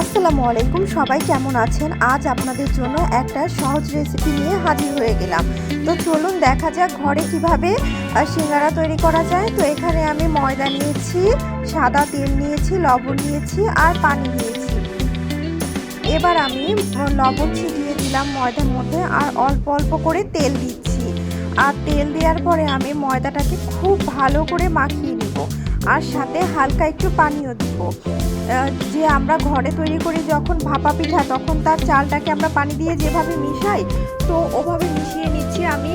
আসসালামু আলাইকুম, সবাই কেমন আছেন? আজ আপনাদের জন্য একটা সহজ রেসিপি নিয়ে হাজির হয়ে গেলাম। তো চলুন দেখা যাক ঘরে কীভাবে সিঙ্গারা তৈরি করা যায়। তো এখানে আমি ময়দা নিয়েছি, সাদা তেল নিয়েছি, লবণ নিয়েছি আর পানি নিয়েছি এবার আমি লবণ ছিটিয়ে দিলাম ময়দার মধ্যে আর অল্প অল্প করে তেল দিচ্ছি। আর তেল দেওয়ার পরে আমি ময়দাটাকে খুব ভালো করে মাখিয়ে নিব। আর সাথে হালকা একটু পানিও দিব। যে আমরা ঘরে তৈরি করি যখন ভাপা পিঠা, তখন তার চালটাকে আমরা পানি দিয়ে যেভাবে মিশাই, তো ওভাবে মিশিয়ে নিচ্ছি আমি।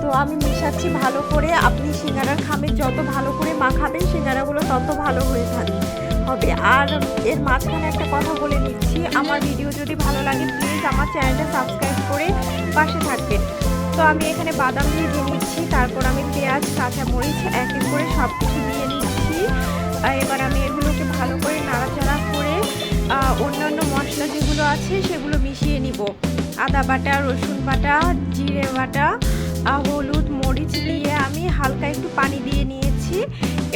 তো আমি মিশাচ্ছি ভালো করে। আপনি সিঙ্গারার খামে যত ভালো করে মাখাবেন, সিঙ্গারাগুলো তত ভালো হয়ে থাকে, হবে। আর এর মাঝখানে একটা কথা বলে নিচ্ছি। আমার ভিডিও যদি ভালো লাগে প্লিজ আমার চ্যানেলটা সাবস্ক্রাইব করে পাশে থাকবেন। তো আমি এখানে বাদাম ভেজে নিচ্ছি তারপর আমি পেঁয়াজ, কাঁচা মরিচ এক এক করে সব কিছু দিয়ে নিচ্ছি। এবার আমি এগুলোকে ভালো করে নাড়াচাড়া করে অন্যান্য মশলা যেগুলো আছে সেগুলো মিশিয়ে নিব। আদা বাটা, রসুন বাটা, জিরে বাটা হলুদ, মরিচ দিয়ে আমি হালকা একটু পানি দিয়ে নিয়েছি।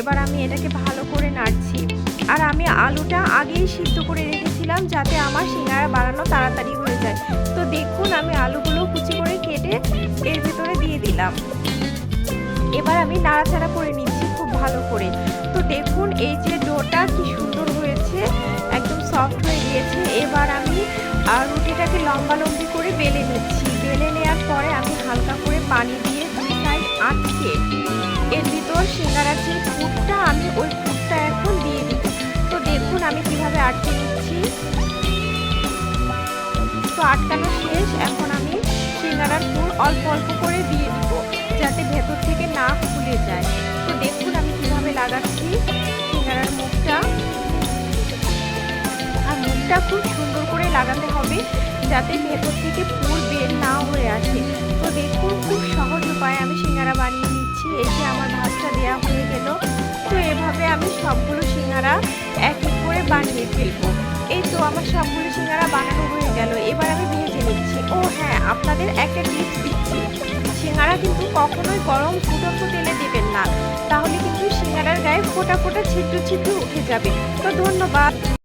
এবার আমি এটাকে ভালো করে নাড়ছি। আর আমি আলুটা আগেই সিদ্ধ করে রেখেছিলাম যাতে আমার সিঙ্গারা বানানো তাড়াতাড়ি হয়ে যায়। তো দেখুন এবার আমি নাড়াচাড়া করে নিচ্ছি খুব ভালো করে। তো দেখুন, এই যে ডোটা কি সুন্দর হয়েছে, একদম সফট হয়ে গিয়েছে। এবার আমি রুটিটাকে লম্বা লম্বি করে বেলে নিচ্ছি। বেলে নেওয়ার পরে আমি হালকা করে পানি দিয়ে দুই সাইড আটকে এর ভিতর সিঙ্গারার যে ফুটটা আমি ওই ফুটটা এখন দিয়ে দিব। তো দেখুন, আমি কীভাবে আটকে নিচ্ছি। তো আটকানো শেষ। এখন আমি সিঙ্গারার পুর অল্প অল্প করে দিয়ে দিব খুব সুন্দর করে লাগাতে হবে যাতে ভেতর থেকে পুর বের না হয়ে আসে। তো দেখুন, খুব সহজ উপায়ে আমি সিঙ্গারা বানিয়ে নিচ্ছি। যে আমার ভাতটা দেওয়া হয়ে গেল। তো এভাবে আমি সবগুলো সিঙ্গারা এক এক করে বানিয়ে ফেলব। এই তো আমার সবগুলো সিঙ্গারা বানানো হয়ে গেল। এবার আমি ভেজে নিচ্ছি। ও হ্যাঁ আপনাদের একটা টিপস দিচ্ছি। সিঙ্গারা কিন্তু কখনোই গরম ফুটন্ত তেলে দেবেন না। তাহলে কিন্তু সিঙ্গারার গায়ে ফোটা ফোটা ছিদ্র ছিদ্র উঠে যাবে। তো ধন্যবাদ।